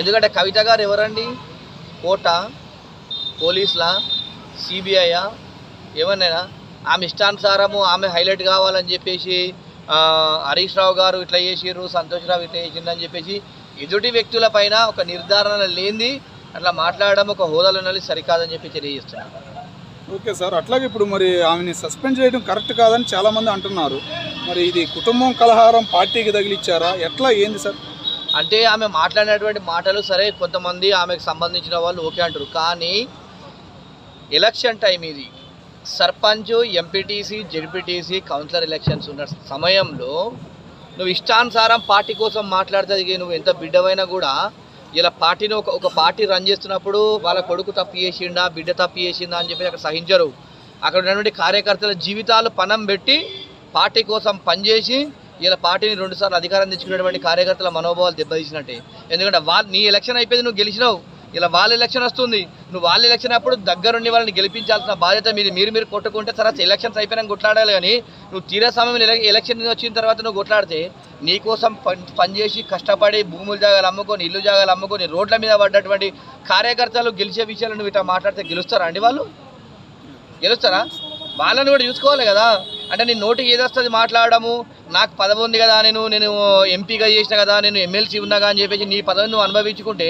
ఎందుకంటే కవిత గారు ఎవరండి? కోట పోలీసులా? సిబిఐయా? ఏమన్నాయినా ఆమె ఇష్టానుసారము ఆమె హైలైట్ కావాలని చెప్పేసి హరీష్ రావు గారు ఇట్లా చేసిర్రు సంతోష్ రావు ఇట్లా చేసిండు అని చెప్పేసి ఎదుటి వ్యక్తుల పైన ఒక నిర్ధారణ లేనిది అట్లా మాట్లాడడం ఒక హోదాలో ఉన్నది సరికాదని చెప్పి తెలియజేస్తున్నాను ఓకే సార్ అట్లాగే ఇప్పుడు మరి ఆమెని సస్పెండ్ చేయడం కరెక్ట్ కాదని చాలామంది అంటున్నారు. మరి ఇది కుటుంబం కలహారం పార్టీకి తగిలిచ్చారా? ఎట్లా ఏంది సార్? అంటే ఆమె మాట్లాడినటువంటి మాటలు సరే కొంతమంది ఆమెకు సంబంధించిన వాళ్ళు ఓకే అంటారు. కానీ ఎలక్షన్ టైం ఇది. Sarpanch MPTC ZPTC councillor elections ఉన్న సమయంలో నువ్వు ఇష్టానుసారం పార్టీ కోసం మాట్లాడితే నువ్వు ఎంత బిడ్డవైనా కూడా ఇలా పార్టీని ఒక ఒక పార్టీ రన్ చేస్తున్నప్పుడు వాళ్ళ కొడుకు తప్పు చేసిండా బిడ్డ తప్పు చేసిందా అని చెప్పి అక్కడ సహించరు. అక్కడ ఉన్నటువంటి కార్యకర్తల జీవితాలు పణం పెట్టి పార్టీ కోసం పనిచేసి ఇలా పార్టీని రెండుసార్లు అధికారం తెచ్చుకున్నటువంటి కార్యకర్తల మనోభావాలు దెబ్బతీసినట్టే. ఎందుకంటే వాళ్ళ నీ ఎలక్షన్ అయిపోయింది నువ్వు గెలిచినావు. ఇలా వాళ్ళ ఎలక్షన్ వస్తుంది. నువ్వు వాళ్ళ ఎలక్షన్ అప్పుడు దగ్గరుండి వాళ్ళని గెలిపించాల్సిన బాధ్యత మీది. మీరు మీరు కొట్టుకుంటే తర్వాత ఎలక్షన్స్ అయిపోయినా కొట్లాడాలి కానీ నువ్వు తీరా సమయంలో ఎలక్షన్ వచ్చిన తర్వాత నువ్వు కొట్లాడితే నీకోసం పని పనిచేసి కష్టపడి భూములు జాగాలు అమ్ముకొని ఇల్లు జాగాలు అమ్ముకొని రోడ్ల మీద పడ్డటువంటి కార్యకర్తలు గెలిచే విషయాలు నువ్వు ఇట్లా మాట్లాడితే గెలుస్తారా అండి వాళ్ళు? గెలుస్తారా? వాళ్ళని కూడా చూసుకోవాలి కదా. అంటే నీ నోటికి ఏదొస్తుంది మాట్లాడము? నాకు పదవి ఉంది కదా నేను నేను ఎంపీగా చేసిన కదా నేను ఎమ్మెల్సీ ఉన్నాగా అని చెప్పేసి నీ పదవిని నువ్వు అనుభవించుకుంటే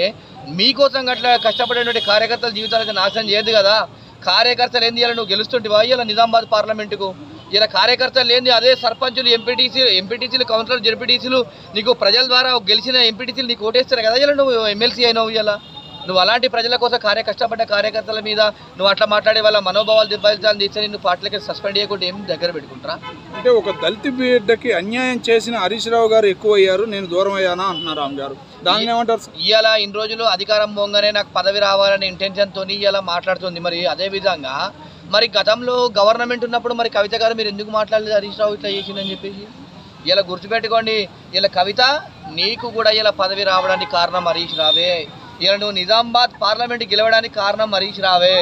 మీకోసం అట్లా కష్టపడేటువంటి కార్యకర్తల జీవితాలకు నాశనం చేయదు కదా. కార్యకర్తలు ఏంది ఇలా నువ్వు గెలుస్తుంటివా? ఇలా నిజామాబాద్ పార్లమెంటుకు. ఇలా కార్యకర్తలు ఏంది అదే సర్పంచులు ఎంపీటీసీ ఎంపీటీసీలు కౌన్సిలర్ జెడ్పీటీసీలు నీకు ప్రజల ద్వారా గెలిచిన ఎంపీటీసీలు నీకు ఓటేస్తారు కదా ఇలా నువ్వు ఎమ్మెల్సీ అయినావు ఇలా. నువ్వు అలాంటి ప్రజల కోసం కార్య కష్టపడ్డ కార్యకర్తల మీద నువ్వు అట్లా మాట్లాడే వాళ్ళ మనోభావాలు దెబ్బతించాలని తీస్తే నిన్ను పార్టీలకి సస్పెండ్ చేయకుండా ఏం దగ్గర పెట్టుకుంటారా? అంటే ఒక దళిత బిడ్డకి అన్యాయం చేసిన హరీష్ రావు గారు ఎక్కువ అయ్యారు నేను దూరం అయ్యానా అంటున్నారు ఆమె గారు. దాన్ని ఏమంటారు? ఇవాళ ఇన్ని రోజులు అధికారం పోగానే నాకు పదవి రావాలనే ఇంటెన్షన్తో ఇవాళ మాట్లాడుతుంది. మరి అదే విధంగా మరి గతంలో గవర్నమెంట్ ఉన్నప్పుడు మరి కవిత గారు మీరు ఎందుకు మాట్లాడలేదు హరీష్ రావు ఇట్లా చేసిందని చెప్పేసి? ఇలా గుర్తుపెట్టుకోండి ఇలా కవిత నీకు కూడా ఇలా పదవి రావడానికి కారణం హరీష్ రావే. ఇలా నువ్వు నిజామాబాద్ పార్లమెంట్ గెలవడానికి కారణం హరీష్ రావే.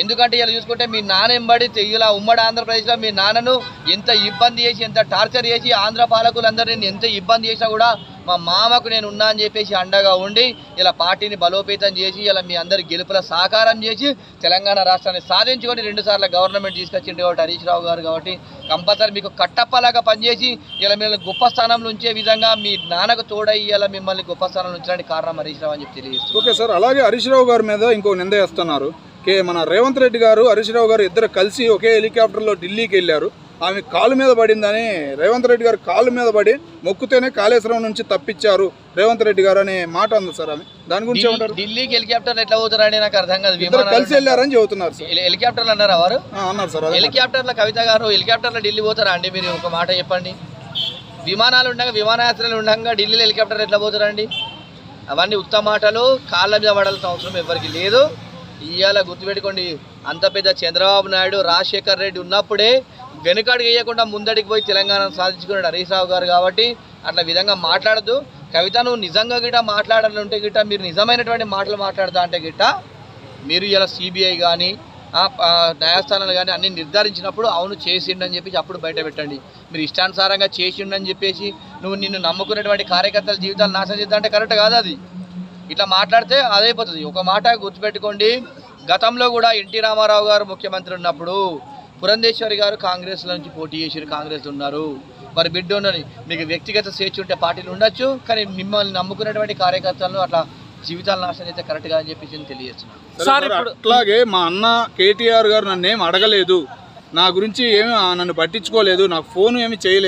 ఎందుకంటే ఇలా చూసుకుంటే మీ నాన్న ఎంబడి ఇలా ఉమ్మడి ఆంధ్రప్రదేశ్లో మీ నాన్నను ఎంత ఇబ్బంది చేసి ఎంత టార్చర్ చేసి ఆంధ్ర పాలకులందరినీ ఎంత ఇబ్బంది చేసినా కూడా మా మామకు నేను ఉన్నా అని చెప్పేసి అండగా ఉండి ఇలా పార్టీని బలోపేతం చేసి ఇలా మీ అందరి గెలుపుల సహకారం చేసి తెలంగాణ రాష్ట్రాన్ని సాధించుకొని రెండుసార్లు గవర్నమెంట్ తీసుకొచ్చింది కాబట్టి హరీష్ రావు గారు కాబట్టి కంపల్సరీ మీకు కట్టప్పలాగా పనిచేసి ఇలా మిమ్మల్ని గొప్ప స్థానంలో ఉంచే విధంగా మీ నాన్నకు తోడై ఇలా మిమ్మల్ని గొప్ప స్థానంలో ఉంచడానికి కారణం హరీష్ రావు అని చెప్పి తెలియజేస్తారు ఓకే సార్ అలాగే హరీష్ రావు గారి మీద ఇంకో నింద వేస్తున్నారు. కే మన రేవంత్ రెడ్డి గారు హరీష్ రావు గారు ఇద్దరు కలిసి ఒకే హెలికాప్టర్లో ఢిల్లీకి వెళ్ళారు. ఆమె కాలు మీద పడిందని రేవంత్ రెడ్డి గారు కాలు మీద పడి మొక్కుతేనే కాళేశ్వరం నుంచి తప్పించారు రేవంత్ రెడ్డి గారు అనే మాట ఉంది సార్ ఆమె. దాని గురించి ఏమంటారు? ఢిల్లీ- ఢిల్లీకి హెలికాప్టర్ ఎట్లా పోతారని నాకు అర్థం కాదు. ఇద్దరు కలిసి వెళ్ళారని చెబుతున్నారు సార్. హెలికాప్టర్లు అన్నారా వారు? అన్నారు సార్ అదే. హెలికాప్టర్ల కవిత గారు హెలికాప్టర్లో ఢిల్లీ పోతారా అండి మీరు? ఒక మాట చెప్పండి. విమానాలు ఉండగా విమానాశ్రయాలు ఉండగా ఢిల్లీలో హెలికాప్టర్ ఎట్లా పోతారండి అవన్నీ ఉత్తమ మాటలు. కాళ్ళ మీద పడాల్సిన అవసరం ఎవరికి లేదు. ఇవాళ గుర్తుపెట్టుకోండి. అంత పెద్ద చంద్రబాబు నాయుడు రాజశేఖర్ రెడ్డి ఉన్నప్పుడే వెనుకడుగు వేయకుండా ముందడికి పోయి తెలంగాణ సాధించుకున్నాడు హరీశ్రావు గారు కాబట్టి అట్లా విధంగా మాట్లాడద్దు. కవిత నువ్వు నిజంగా గిట్ట మాట్లాడాలంటే గిట్ట మీరు నిజమైనటువంటి మాటలు మాట్లాడతా అంటే గిట్ట మీరు ఇలా సిబిఐ కానీ న్యాయస్థానాలు కానీ అన్నీ నిర్ధారించినప్పుడు అవును చేసిండని చెప్పేసి అప్పుడు బయట పెట్టండి. మీరు ఇష్టానుసారంగా చేసిండని చెప్పేసి నువ్వు నిన్ను నమ్ముకునేటువంటి కార్యకర్తల జీవితాలు నాశనం చేద్దా అంటే కరెక్ట్ కాదు అది? ఇట్లా మాట్లాడితే అదైపోతుంది. ఒక మాట గుర్తుపెట్టుకోండి. గతంలో కూడా ఎన్టీ రామారావు గారు ముఖ్యమంత్రి ఉన్నప్పుడు పురంధేశ్వరి గారు కాంగ్రెస్ నుంచి పోటీ చేసి కాంగ్రెస్ ఉన్నారు. మరి బిడ్డ ఉన్నది మీకు వ్యక్తిగత స్వేచ్ఛ ఉంటే పార్టీలు ఉండొచ్చు కానీ మిమ్మల్ని నమ్ముకున్నటువంటి కార్యకర్తలను అట్లా జీవితాలు నాశనం అయితే కరెక్ట్గా అని చెప్పేసి నేను తెలియజేస్తున్నాను. అట్లాగే మా అన్న కేటీఆర్ గారు నన్ను ఏం అడగలేదు. నా గురించి ఏమి నన్ను పట్టించుకోలేదు నాకు ఫోన్ ఏమి చేయలేదు.